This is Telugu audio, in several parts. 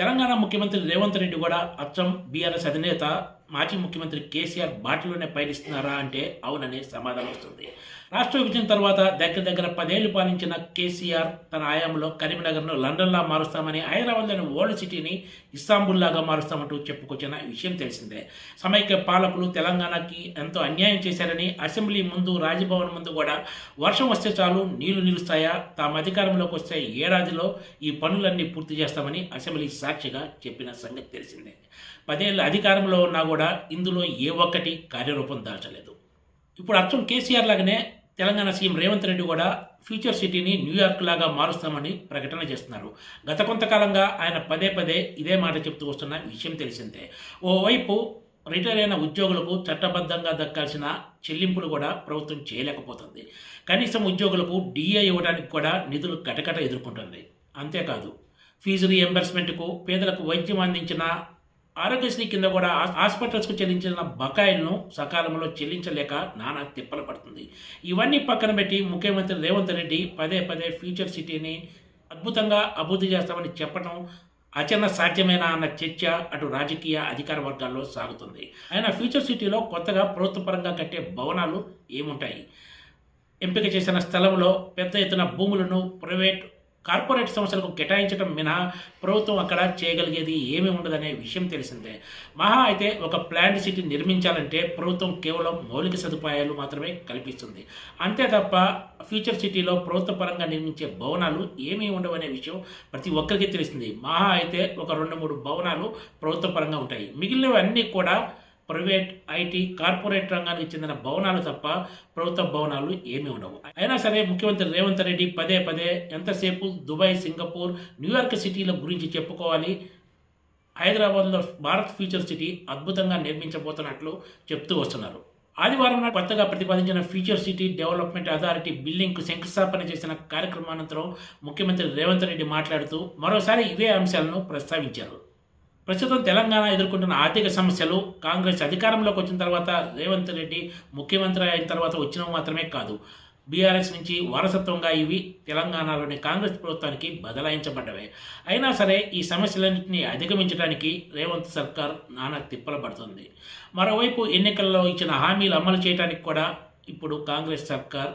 తెలంగాణ ముఖ్యమంత్రి రేవంత్ రెడ్డి కూడా అచ్చం బీఆర్ఎస్ అధినేత మాజీ ముఖ్యమంత్రి కేసీఆర్ బాటలోనే పయనిస్తున్నారా అంటే అవుననే సమాధానం వస్తుంది. రాష్ట్ర విభజన తర్వాత దగ్గర దగ్గర పదేళ్ళు పాలించిన కేసీఆర్ తన ఆయాంలో కరీంనగర్ను లండన్లా మారుస్తామని హైదరాబాద్లోని ఓల్డ్ సిటీని ఇస్తాంబుల్లాగా మారుస్తామంటూ చెప్పుకొచ్చిన విషయం తెలిసిందే. సమైక్య పాలకులు తెలంగాణకి ఎంతో అన్యాయం చేశారని అసెంబ్లీ ముందు రాజభవన్ ముందు కూడా వర్షం వస్తే చాలు నీళ్ళు నిలుస్తాయా తాము అధికారంలోకి వస్తే ఏడాదిలో ఈ పనులన్నీ పూర్తి చేస్తామని అసెంబ్లీ సాక్షిగా చెప్పిన సంగతి తెలిసిందే. పదేళ్ళ అధికారంలో ఉన్నా కూడా ఇందులో ఏ ఒక్కటి కార్యరూపం దాల్చలేదు. ఇప్పుడు అచ్చం కేసీఆర్ లాగానే తెలంగాణ సీఎం రేవంత్ రెడ్డి కూడా ఫ్యూచర్ సిటీని న్యూయార్క్ లాగా మారుస్తామని ప్రకటన చేస్తున్నారు. గత కొంతకాలంగా ఆయన పదే పదే ఇదే మాట చెప్తూ వస్తున్న విషయం తెలిసిందే. ఓవైపు రిటైర్ అయిన ఉద్యోగులకు చట్టబద్ధంగా దక్కాల్సిన చెల్లింపులు కూడా ప్రభుత్వం చేయలేకపోతుంది. కనీసం ఉద్యోగులకు డిఏ ఇవ్వడానికి కూడా నిధులు కటకట ఎదుర్కొంటుంది. అంతేకాదు ఫీజు రీఎంబర్స్మెంట్కు పేదలకు వైద్యం అందించిన ఆరోగ్యశ్రీ కింద కూడా హాస్పిటల్స్కు చెల్లించిన బకాయిలను సకాలంలో చెల్లించలేక నానా తిప్పలు పడుతుంది. ఇవన్నీ పక్కన పెట్టి ముఖ్యమంత్రి రేవంత్ రెడ్డి పదే పదే ఫ్యూచర్ సిటీని అద్భుతంగా అభివృద్ధి చేస్తామని చెప్పడం అచరణ సాధ్యమేనా అన్న చర్చ అటు రాజకీయ అధికార వర్గాల్లో సాగుతుంది. అయినా ఫ్యూచర్ సిటీలో కొత్తగా ప్రభుత్వపరంగా కట్టే భవనాలు ఏముంటాయి? ఎంపిక చేసిన స్థలంలో పెద్ద ఎత్తున భూములను ప్రైవేట్ కార్పొరేట్ సంస్థలకు కేటాయించడం మినహా ప్రభుత్వం అక్కడ చేయగలిగేది ఏమీ ఉండదనే విషయం తెలిసిందే. మహా అయితే ఒక ప్లాంట్ సిటీ నిర్మించాలంటే ప్రభుత్వం కేవలం మౌలిక సదుపాయాలు మాత్రమే కల్పిస్తుంది. అంతే తప్ప ఫ్యూచర్ సిటీలో ప్రభుత్వ పరంగా నిర్మించే భవనాలు ఏమీ ఉండవనే విషయం ప్రతి ఒక్కరికి తెలిసింది. మహా అయితే ఒక రెండు మూడు భవనాలు ప్రభుత్వ పరంగా ఉంటాయి. మిగిలినవన్నీ కూడా ప్రైవేట్ ఐటీ కార్పొరేట్ రంగానికి చెందిన భవనాలు తప్ప ప్రభుత్వ భవనాలు ఏమీ ఉండవు. అయినా సరే ముఖ్యమంత్రి రేవంత్ రెడ్డి పదే పదే ఎంతసేపు దుబాయ్ సింగపూర్ న్యూయార్క్ సిటీల గురించి చెప్పుకోవాలి. హైదరాబాద్లో భారత్ ఫ్యూచర్ సిటీ అద్భుతంగా నిర్మించబోతున్నట్లు చెప్తూ వస్తున్నారు. ఆదివారం నాడు కొత్తగా ప్రతిపాదించిన ఫ్యూచర్ సిటీ డెవలప్మెంట్ అథారిటీ బిల్డింగ్కు శంకుస్థాపన చేసిన కార్యక్రమానంతరం ముఖ్యమంత్రి రేవంత్ రెడ్డి మాట్లాడుతూ మరోసారి ఇవే అంశాలను ప్రస్తావించారు. ప్రస్తుతం తెలంగాణ ఎదుర్కొంటున్న ఆర్థిక సమస్యలు కాంగ్రెస్ అధికారంలోకి వచ్చిన తర్వాత రేవంత్ రెడ్డి ముఖ్యమంత్రి అయిన తర్వాత వచ్చినవి మాత్రమే కాదు. బీఆర్ఎస్ నుంచి వారసత్వంగా ఇవి తెలంగాణలోని కాంగ్రెస్ ప్రభుత్వానికి బదలాయించబడ్డవే. అయినా సరే ఈ సమస్యలన్నింటినీ అధిగమించడానికి రేవంత్ సర్కార్ నానా తిప్పల పడుతుంది. మరోవైపు ఎన్నికల్లో ఇచ్చిన హామీలు అమలు చేయడానికి కూడా ఇప్పుడు కాంగ్రెస్ సర్కార్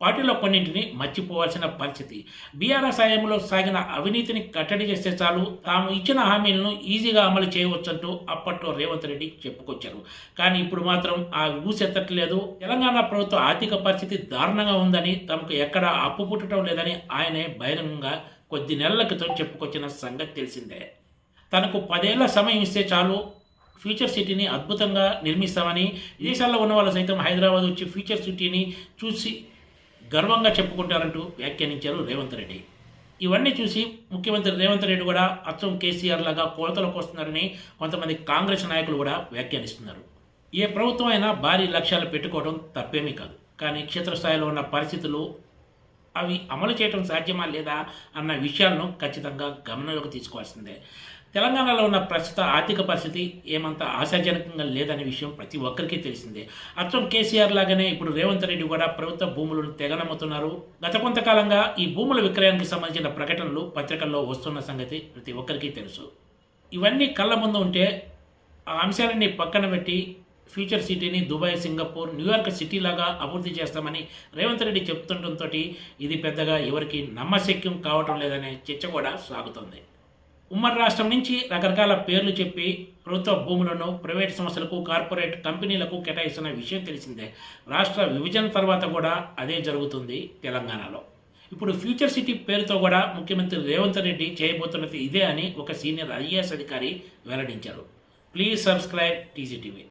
వాటిలో కొన్నింటిని మర్చిపోవాల్సిన పరిస్థితి. బీఆర్ఎస్ హయాంలో సాగిన అవినీతిని కట్టడి చేస్తే చాలు. తాము ఇచ్చిన హామీలను ఈజీగా అమలు చేయవచ్చంటూ అప్పట్లో రేవంత్ రెడ్డి చెప్పుకొచ్చారు. కానీ ఇప్పుడు మాత్రం ఆ ఊసెత్తట్లేదు తెలంగాణ ప్రభుత్వ ఆర్థిక పరిస్థితి దారుణంగా ఉందని తమకు ఎక్కడ అప్పు పుట్టడం లేదని ఆయనే బహిరంగంగా కొద్ది నెలల క్రితం చెప్పుకొచ్చిన సంగతి తెలిసిందే. తనకు పదేళ్ళ సమయం ఇస్తే చాలు. ఫ్యూచర్ సిటీని అద్భుతంగా నిర్మిస్తామని విదేశాల్లో ఉన్న వాళ్ళు సైతం హైదరాబాద్ వచ్చి ఫ్యూచర్ సిటీని చూసి గర్వంగా చెప్పుకుంటారంటూ వ్యాఖ్యానించారు రేవంత్ రెడ్డి. ఇవన్నీ చూసి ముఖ్యమంత్రి రేవంత్ రెడ్డి కూడా అచ్చం కేసీఆర్ లాగా కోతలకు వస్తున్నారని కొంతమంది కాంగ్రెస్ నాయకులు కూడా వ్యాఖ్యానిస్తున్నారు. ఏ ప్రభుత్వం అయినా భారీ లక్ష్యాలు పెట్టుకోవడం తప్పేమీ కాదు. కానీ క్షేత్రస్థాయిలో ఉన్న పరిస్థితులు అవి అమలు చేయడం సాధ్యమా లేదా అన్న విషయాలను ఖచ్చితంగా గమనంలోకి తీసుకోవాల్సిందే. తెలంగాణలో ఉన్న ప్రస్తుత ఆర్థిక పరిస్థితి ఏమంత ఆశాజనకంగా లేదనే విషయం ప్రతి ఒక్కరికి తెలిసిందే. అచ్చం కేసీఆర్ లాగానే ఇప్పుడు రేవంత్ రెడ్డి కూడా ప్రభుత్వ భూములను తెగనమ్ముతున్నారు. గత కొంతకాలంగా ఈ భూముల విక్రయానికి సంబంధించిన ప్రకటనలు పత్రికల్లో వస్తున్న సంగతి ప్రతి ఒక్కరికి తెలుసు. ఇవన్నీ కళ్ళ ముందు ఉంటే ఆ అంశాలన్నీ పక్కన పెట్టి ఫ్యూచర్ సిటీని దుబాయ్ సింగపూర్ న్యూయార్క్ సిటీ లాగా అభివృద్ధి చేస్తామని రేవంత్ రెడ్డి చెప్తుండటంతో ఇది పెద్దగా ఎవరికి నమ్మశక్యం కావటం లేదనే చర్చ కూడా సాగుతుంది. ఉమ్మడి రాష్ట్రం నుంచి రకరకాల పేర్లు చెప్పి ప్రభుత్వ భూములను ప్రైవేట్ సంస్థలకు కార్పొరేట్ కంపెనీలకు కేటాయిస్తున్న విషయం తెలిసిందే. రాష్ట్ర విభజన తర్వాత కూడా అదే జరుగుతుంది తెలంగాణలో. ఇప్పుడు ఫ్యూచర్ సిటీ పేరుతో కూడా ముఖ్యమంత్రి రేవంత్ రెడ్డి చేయబోతున్నది ఇదే అని ఒక సీనియర్ ఐఏఎస్ అధికారి వెల్లడించారు. Please subscribe TGTV.